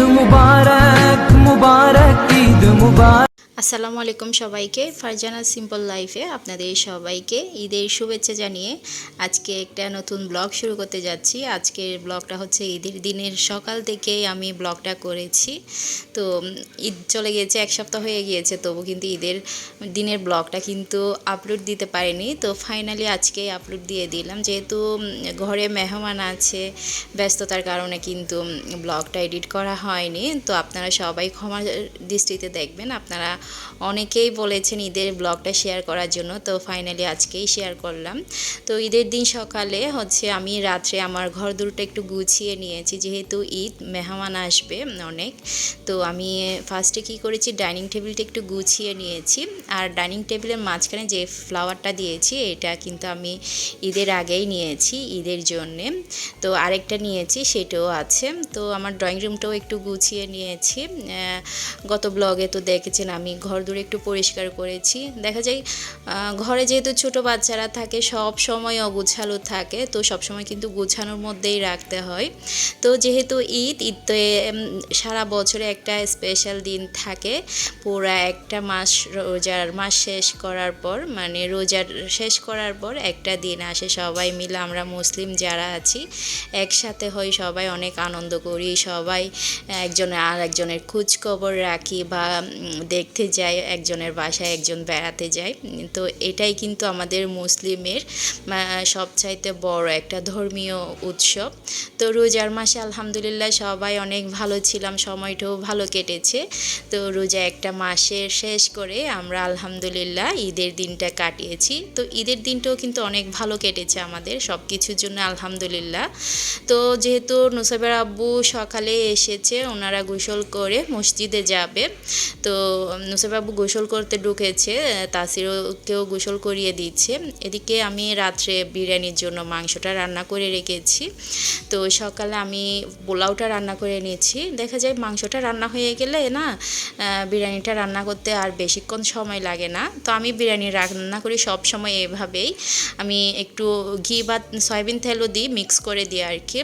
مبارک مبارک عید مبارک۔ আসসালামু আলাইকুম সবাইকে। ফারজানা সিম্পল লাইফে আপনাদের সবাইকে ঈদের শুভেচ্ছা জানিয়ে আজকে একটা নতুন ব্লগ শুরু করতে যাচ্ছি। আজকের ব্লগটা হচ্ছে ঈদের দিনের সকাল থেকে আমি ব্লগটা করেছি। তো ঈদ চলে গিয়েছে এক সপ্তাহ হয়ে গিয়েছে, তবু কিন্তু ঈদের দিনের ব্লগটা কিন্তু আপলোড দিতে পারিনি। তো ফাইনালি আজকে আপলোড দিয়ে দিলাম। যেহেতু ঘরে মেহমান আছে, ব্যস্ততার কারণে কিন্তু ব্লগটা এডিট করা হয়নি। তো আপনারা সবাই ক্ষমা দৃষ্টিতে দেখবেন। আপনারা অনেকেই বলেছেন ঈদের ব্লগটা শেয়ার করার জন্য, তো ফাইনালি আজকেই শেয়ার করলাম। তো ঈদের দিন সকালে হচ্ছে আমি রাত্রে আমার ঘর দুটো একটু গুছিয়ে নিয়েছি, যেহেতু ঈদ, মেহমান আসবে অনেক। তো আমি ফার্স্টে কি করেছি ডাইনিং টেবিলটা একটু গুছিয়ে নিয়েছি। আর ডাইনিং টেবিলের মাঝখানে যে ফ্লাওয়ারটা দিয়েছি, এটা কিন্তু আমি ঈদের আগেই নিয়েছি, ঈদের জন্যে। তো আরেকটা নিয়েছি, সেটাও আছে। তো আমার ড্রয়িং রুমটাও একটু গুছিয়ে নিয়েছি। গত ব্লগে তো দেখেছেন আমি ঘর দূরে একটু পরিষ্কার করেছি। দেখা যায় ঘরে যেহেতু ছোট বাচ্চারা থাকে, সব সময় অগুছালো থাকে, তো সব সময় কিন্তু গুছানোর মধ্যেই রাখতে হয়। তো যেহেতু ঈদ ঈদ তো সারা বছরে একটা স্পেশাল দিন থাকে, পুরা একটা মাস রোজার, মাস শেষ করার পর মানে রোজার শেষ করার পর একটা দিন আসে, সবাই মিলে আমরা মুসলিম যারা আছি, একসাথে হই সবাই অনেক আনন্দ করি, সবাই একজন আর একজনের খোঁজখবর রাখি বা দেখতে যাই একজনের বাসায় একজন বেড়াতে যায়। তো এটাই কিন্তু আমাদের মুসলিমের সবচাইতে বড় একটা ধর্মীয় উৎসব। তো রোজার মাসে আলহামদুলিল্লাহ সবাই অনেক ভালো ছিলাম, সময়টাও ভালো কেটেছে। তো রোজা একটা মাসের শেষ করে আমরা আলহামদুলিল্লাহ ঈদের দিনটা কাটিয়েছি। তো ঈদের দিনটাও কিন্তু অনেক ভালো কেটেছে আমাদের সব কিছুর জন্য আলহামদুলিল্লাহ। তো যেহেতু নুসাবের আব্বু সকালে এসেছে, ওনারা গোসল করে মসজিদে যাবে। তো আব্বু গোসল করতে ঢুকেছে তাসিরকেও গোসল করিয়ে দিচ্ছে। এদিকে আমি রাত্রে বিরিয়ানির জন্য মাংসটা রান্না করে রেখেছি। তো সকালে আমি পোলাওটা রান্না করে নিয়েছি। দেখা যায় মাংসটা রান্না হয়ে গেলে না বিরিয়ানিটা রান্না করতে আর বেশিক্ষণ সময় লাগে না। তো আমি বিরিয়ানি রান্না করি সব সময় এভাবেই। আমি একটু ঘি বা সয়াবিন তেলও দিই মিক্স করে দিই আর কি।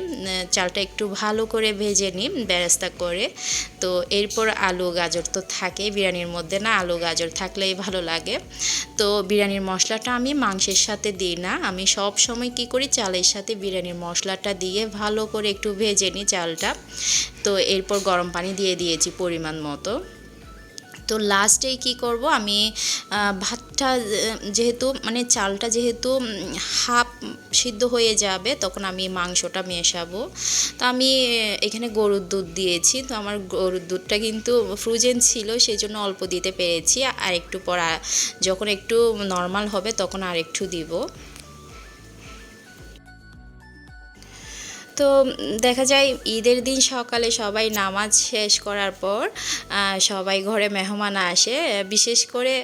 চালটা একটু ভালো করে ভেজে নিই বেরেস্তা করে। তো এরপর আলু, গাজর তো থাকে বিরিয়ানির মধ্যে। না আলু, গাজর থাকলেই ভালো লাগে। তো বিরিয়ানির মশলাটা আমি মাংসের সাথে দিই না। আমি সব সময় কি করি, চালের সাথে বিরিয়ানির মশলাটা দিয়ে ভালো করে একটু ভেজে নিই চালটা। তো এরপর গরম পানি দিয়ে দিয়েছি পরিমাণ মতো। তো লাস্টেই কি করব, আমি ভাতটা যেহেতু মানে চালটা যেহেতু হাফ সিদ্ধ হয়ে যাবে, তখন আমি মাংসটা মেশাবো। তো আমি এখানে গরুর দুধ দিয়েছি। তো আমার গরুর দুধটা কিন্তু ফ্রোজেন ছিল সেই জন্য অল্প দিতে পেরেছি। আর একটু পর যখন একটু নর্মাল হবে, তখন আর একটু দিব। তো দেখা যায় ঈদের দিন সকালে সবাই নামাজ শেষ করার পর সবাই ঘরে মেহমান আসে। বিশেষ করে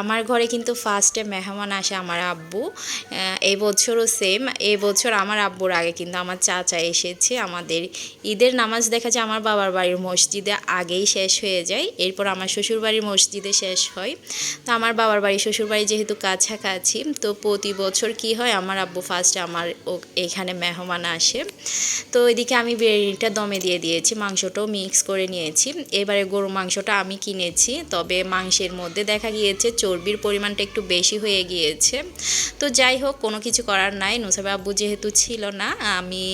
আমার ঘরে কিন্তু ফার্স্টে মেহমান আসে আমার আব্বু। এই বছরও সেম এই বছর আমার আব্বুর আগে কিন্তু আমার চাচা এসেছে। আমাদের ঈদের নামাজ দেখা যায় আমার বাবার বাড়ির মসজিদে আগেই শেষ হয়ে যায়। এরপর আমার শ্বশুর বাড়ির মসজিদে শেষ হয়। তো আমার বাবার বাড়ি শ্বশুর বাড়ি যেহেতু কাছাকাছি, তো প্রতি বছর কি হয়, আমার আব্বু ফার্স্টে আমার এখানে মেহমান আসে। তো এদিকে আমি বিরিয়ানিটা দমে দিয়ে দিয়েছি, মাংসটাও মিক্স করে নিয়েছি। এবারে গরু মাংসটা আমি কিনেছি, তবে মাংসের মধ্যে দেখা গিয়েছে চর্বির পরিমাণটা একটু বেশি হয়ে গিয়েছে। তো যাই হোক, কোনো কিছু করার নাই নুসাবে আব্বু যেহেতু ছিল না, আমি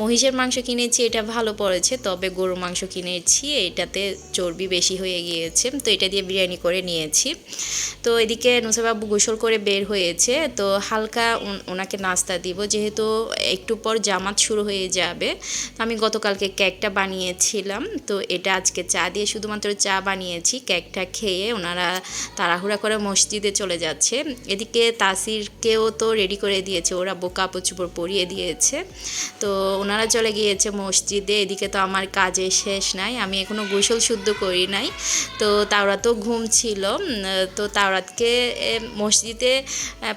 মহিষের মাংস কিনেছি, এটা ভালো পড়েছে, তবে গরু মাংস কিনেছি, এটাতে চর্বি বেশি হয়ে গিয়েছে, তো এটা দিয়ে বিরিয়ানি করে নিয়েছি। তো এদিকে নুসাবাবু গোসল করে বের হয়েছে, তো হালকা ওনাকে নাস্তা দিব, যেহেতু একটু পর জামাত শুরু হয়ে যাবে। তো আমি গতকালকে কেকটা বানিয়েছিলাম। তো এটা আজকে চা দিয়ে শুধুমাত্র চা বানিয়েছি। কেকটা খেয়ে ওনারা তাড়াহুড়া করে মসজিদে চলে যাচ্ছে। এদিকে তাসিরকেও তো রেডি করে দিয়েছে। ওরা বোকা চুপড় পরিয়ে দিয়েছে। তো ওনারা চলে গিয়েছে মসজিদে। এদিকে তো আমার কাজে শেষ নাই। আমি এখনও গোসল শুদ্ধ করি নাই। তো তাওরা তো ঘুম ছিল। তো তাওরাতকে মসজিদে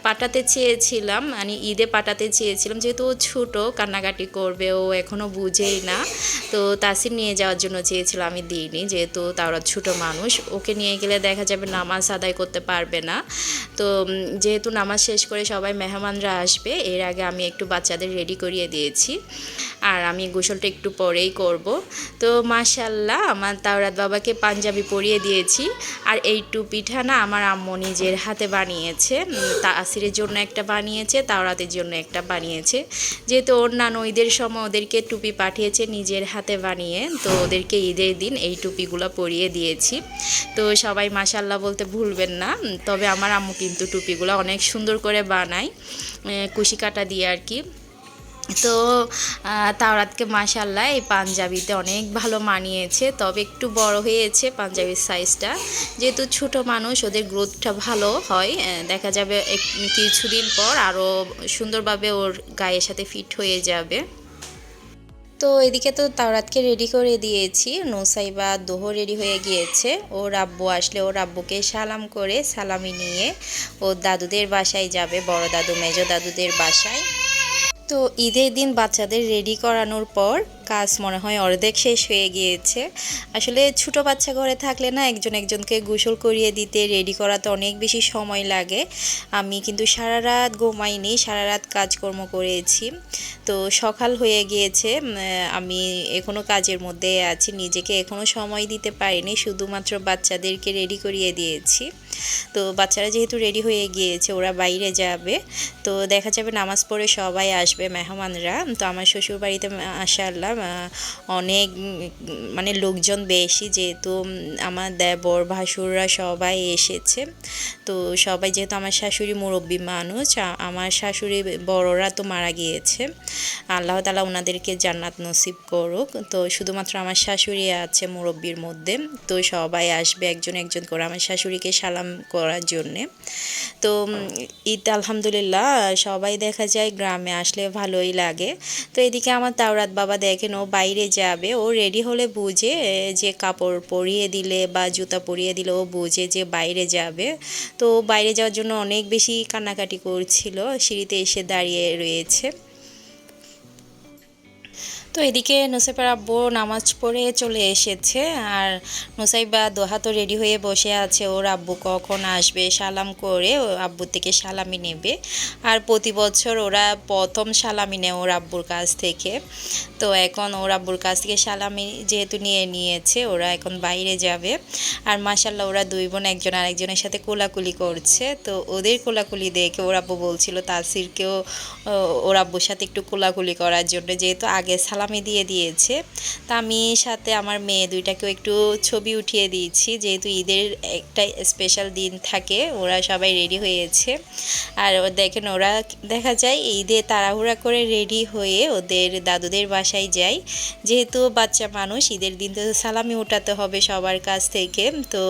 পাঠাতে চেয়েছিলাম। মানে ঈদে পাঠাতে চেয়েছিলাম। যেহেতু ও ছোটো, কান্নাকাটি করবে। ও এখনও বুঝেই না। তো তাসির নিয়ে যাওয়ার জন্য চেয়েছিল, আমি দিইনি। যেহেতু তাওরা ছোটো মানুষ, ওকে নিয়ে গেলে দেখা যাবে নামাজ আদায় করতে পারবে না। তো যেহেতু নামাজ শেষ করে সবাই মেহমানরা আসবে, এর আগে আমি একটু বাচ্চাদের রেডি করিয়ে দিয়েছি। আর আমি গোসলটা একটু পরেই করব। তো মাশাল্লাহ আমার তাওরাত বাবাকে পাঞ্জাবি পরিয়ে দিয়েছি। আর এই টুপিটা না আমার আম্মু নিজের হাতে বানিয়েছে। তাসিরের জন্য একটা বানিয়েছে, তাওরাতের জন্য একটা বানিয়েছে। যেহেতু ওর নানইদের সময় ওদেরকে টুপি পাঠিয়েছে নিজের হাতে বানিয়ে। তো ওদেরকে ঈদের দিন এই টুপিগুলো পরিয়ে দিয়েছি। তো সবাই মাশাল্লাহ বলতে ভুলবেন না। তবে আমার আম্মু কিন্তু টুপিগুলো অনেক সুন্দর করে বানায় কুশি কাটা দিয়ে আর কি। তো তাওরাতকে মাশাল্লাহ এই পাঞ্জাবিতে অনেক ভালো মানিয়েছে। তবে একটু বড় হয়েছে পাঞ্জাবির সাইজটা। যেহেতু ছোট মানুষ, ওদের গ্রোথটা ভালো হয়। দেখা যাবে কিছুদিন পর আরও সুন্দরভাবে ওর গায়ের সাথে ফিট হয়ে যাবে। তো এদিকে তো তাওরাতকে রেডি করে দিয়েছি। নোসাইবা দোহ রেডি হয়ে গিয়েছে। ও রাব্বু আসলে ও রাব্বুকে সালাম করে সালামি নিয়ে ও দাদুদের বাসায় যাবে, বড় দাদু, মেজো দাদুদের বাসায়। তো ঈদের দিন বাচ্চাদের রেডি করানোর পর কাজ মনে হয় অর্ধেক শেষ হয়ে গিয়েছে। আসলে ছোট বাচ্চা ঘরে থাকলে না একজন একজনকে গোসল করিয়ে দিতে রেডি করাতে অনেক বেশি সময় লাগে। আমি কিন্তু সারা রাত ঘুমাইনি সারা রাত কাজকর্ম করেছি। তো সকাল হয়ে গিয়েছে আমি এখনও কাজের মধ্যে আছি, নিজেকে এখনও সময় দিতে পারিনি, শুধুমাত্র বাচ্চাদেরকে রেডি করিয়ে দিয়েছি। তো বাচ্চারা যেহেতু রেডি হয়ে গিয়েছে, ওরা বাইরে যাবে। তো দেখা যাবে নামাজ পড়ে সবাই আসবে, মেহমানরা। তো আমার শ্বশুর বাড়িতে আসাল্লাহ অনেক মানে লোকজন বেশি যেহেতু আমার দেবর ভাসুররা সবাই এসেছে। তো সবাই যেহেতু আমার শাশুড়ি মুরব্বী মানুষ আমার শাশুড়ি বড়রা তো মারা গিয়েছে। আল্লাহ তালা ওনাদেরকে জান্নাত নসিব করুক। তো শুধুমাত্র আমার শাশুড়ি আছে মুরব্বীর মধ্যে, তো সবাই আসবে একজন একজন করে আমার শাশুড়িকে সালাম করার জন্যে। তো ঈদ আলহামদুলিল্লাহ, সবাই দেখা যায় গ্রামে আসলে ভালোই লাগে। তো এদিকে আমার তাওরাত বাবা দেখেন ও বাইরে যাবে, ও রেডি হলে বুঝে যে কাপড় পরিয়ে দিলে বা জুতা পরিয়ে দিলে ও বুঝে যে বাইরে যাবে। তো বাইরে যাওয়ার জন্য অনেক বেশি কান্নাকাটি করছিল, সিঁড়িতে এসে দাঁড়িয়ে রয়েছে। তো এদিকে নুসাইবার আব্বু নামাজ পড়ে চলে এসেছে আর নুসাইবা দোহা তো রেডি হয়ে বসে আছে। ওর আব্বু কখন আসবে? সালাম করে আব্বু থেকে সালামি নেবে। আর প্রতি বছর ওরা প্রথম সালামি নেয় ওর আব্বুর কাছ থেকে। তো এখন ওর আব্বুর কাছ থেকে সালামি যেহেতু নিয়ে নিয়েছে, ওরা এখন বাইরে যাবে। আর মাসাল্লাহ ওরা দুই বোন, একজন আরেকজনের সাথে কোলাকুলি করছে। তো ওদের কোলাকুলি দেখে ওর আব্বু বলছিল, তাসিরকেও ওর আব্বুর সাথে একটু কোলাকুলি করার জন্য। যেহেতু আগে সালামি দিয়ে দিয়েছে। তা আমি সাথে আমার মেয়ে দুইটাকেও একটু ছবি উঠিয়ে দিয়েছি, যেহেতু ঈদের একটা স্পেশাল দিন থাকে, ওরা সবাই রেডি হয়েছে। আর দেখেন, ওরা দেখা যায় ঈদে তাড়াহুড়া করে রেডি হয়ে ওদের দাদুদের বাসায় যায়। যেহেতু বাচ্চা মানুষ, ঈদের দিন তো সালামি উঠাতে হবে সবার কাছ থেকে। তো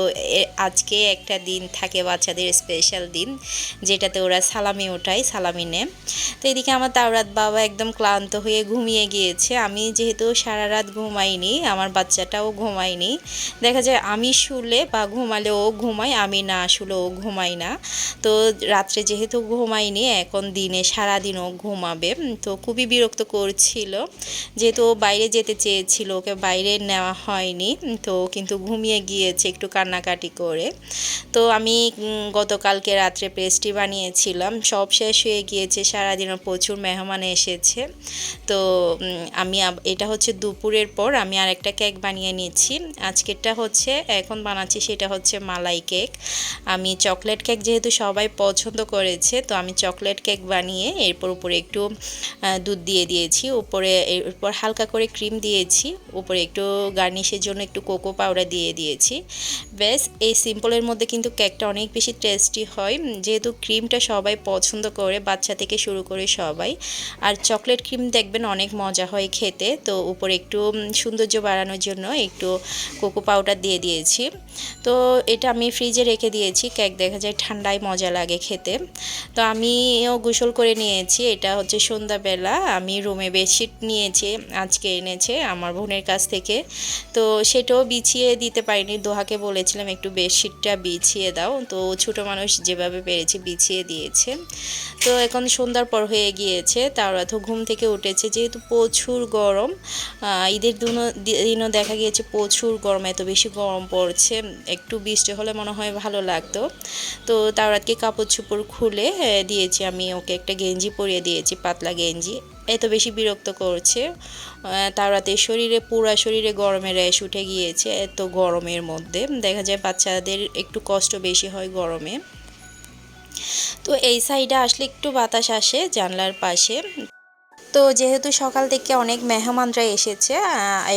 আজকে একটা দিন থাকে বাচ্চাদের স্পেশাল দিন, যেটাতে ওরা সালামি ওঠায়, সালামি নেয়। তো এদিকে আমার তাওরাত বাবা একদম ক্লান্ত হয়ে ঘুমিয়ে গিয়েছে। আমি যেহেতু সারা রাত ঘুমাইনি আমার বাচ্চাটাও ঘুমায়নি। দেখা যায় আমি শুলে বা ঘুমালে ও ঘুমায় আমি না শুলে ও ঘুমাই না। তো রাত্রে যেহেতু ঘুমাইনি এখন দিনে সারা দিন ও ঘুমাবে। তো খুবই বিরক্ত করছিল। যেহেতু ও বাইরে যেতে চেয়েছিল ওকে বাইরে নেওয়া হয়নি তো কিন্তু ঘুমিয়ে গিয়েছে একটু কান্নাকাটি করে। তো আমি গতকালকে রাত্রে পেস্ট্রি বানিয়েছিলাম সব শেষ হয়ে গিয়েছে সারাদিনও প্রচুর মেহমান এসেছে। তো উম, আমি এটা হচ্ছে দুপুরের পর আমি আর একটা কেক বানিয়ে নিচ্ছি আজকেরটা হচ্ছে, এখন বানাচ্ছি সেটা হচ্ছে মালাই কেক। আমি চকলেট কেক যেহেতু সবাই পছন্দ করেছে, তো আমি চকলেট কেক বানিয়ে এরপর উপরে একটু দুধ দিয়ে দিয়েছি। উপরে, এরপর হালকা করে ক্রিম দিয়েছি। উপরে একটু গার্নিশের জন্য একটু কোকো পাউডার দিয়ে দিয়েছি। ব্যাস, এই সিম্পলের মধ্যে কিন্তু কেকটা অনেক বেশি টেস্টি হয়। যেহেতু ক্রিমটা সবাই পছন্দ করে, বাচ্চা থেকে শুরু করে সবাই। আর চকলেট ক্রিম দেখবেন অনেক মজা হয় খেতে, তো উপরে একটু সৌন্দর্য বাড়ানোর জন্য একটু কোকো পাউডার দিয়ে দিয়েছি। তো এটা আমি ফ্রিজে রেখে দিয়েছি, কেক দেখা যায় ঠান্ডায় মজা লাগে খেতে। তো আমিও গোসল করে নিয়েছি, এটা হচ্ছে সন্ধ্যাবেলা, আমি রুমে বেডশিট নিয়েছি, আজকে এনেছে আমার বোনের কাছ থেকে। তো সেটাও বিছিয়ে দিতে পারিনি, দোহাকে বলেছিলাম একটু বেডশিটটা বিছিয়ে দাও, তো ছোটো মানুষ যেভাবে পেরেছে বিছিয়ে দিয়েছে। তো এখন সন্ধ্যার পর হয়ে গিয়েছে, তারা তো ঘুম থেকে উঠেছে, যেহেতু প্রচুর গরম। ঈদের দিনও দেখা গিয়েছে প্রচুর গরম, এত বেশি গরম পড়ছে। একটু বৃষ্টি হলে মনে হয় ভালো লাগতো। তো তাওরাতকে কাপড় চোপড় খুলে দিয়েছি আমি ওকে একটা গেঞ্জি পরিয়ে দিয়েছি, পাতলা গেঞ্জি। এত বেশি বিরক্ত করছে। তাওরাতে শরীরে, পুরা শরীরে গরমের র্যাশ উঠে গিয়েছে, এত গরমের মধ্যে। দেখা যায় বাচ্চাদের একটু কষ্ট বেশি হয় গরমে। তো এই সাইডে আসলে একটু বাতাস আসে জানলার পাশে। তো যেহেতু সকাল থেকে অনেক মেহমানরা এসেছে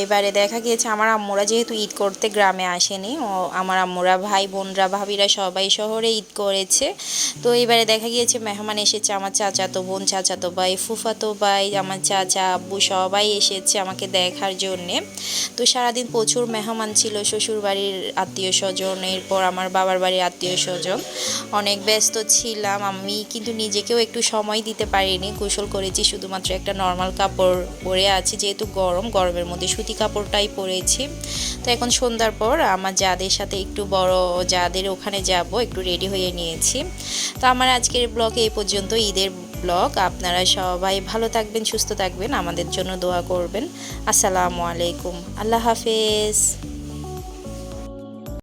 এবারে দেখা গিয়েছে আমার আম্মুরা যেহেতু ঈদ করতে গ্রামে আসেনি, ও আমার আম্মুরা ভাই, বোনরা, ভাবিরা সবাই শহরে ঈদ করেছে। তো এবারে দেখা গিয়েছে মেহমান এসেছে, আমার চাচাতো বোন, চাচাতো ভাই, ফুফাতো ভাই, আমার চাচা আব্বু সবাই এসেছে আমাকে দেখার জন্যে। তো সারাদিন প্রচুর মেহমান ছিল শ্বশুর বাড়ির আত্মীয় স্বজন এরপর আমার বাবার বাড়ির আত্মীয় স্বজন অনেক ব্যস্ত ছিলাম আমি, কিন্তু নিজেকেও একটু সময় দিতে পারিনি, গোসল করেছি শুধুমাত্র একটা নর্মাল কাপড় পরে আছি, যেহেতু গরম, গরমের মধ্যে সুতি কাপড়টাই পরেছি। তো এখন সন্ধ্যার পর আমার যাদের সাথে একটু বড় যাদের ওখানে যাব, একটু রেডি হয়ে নিয়েছি। তো আমার আজকের ব্লগে এই পর্যন্ত, ঈদের ব্লগ আপনারা সবাই ভালো থাকবেন, সুস্থ থাকবেন। আমাদের জন্য দোয়া করবেন। আসসালামু আলাইকুম। আল্লাহ হাফেজ।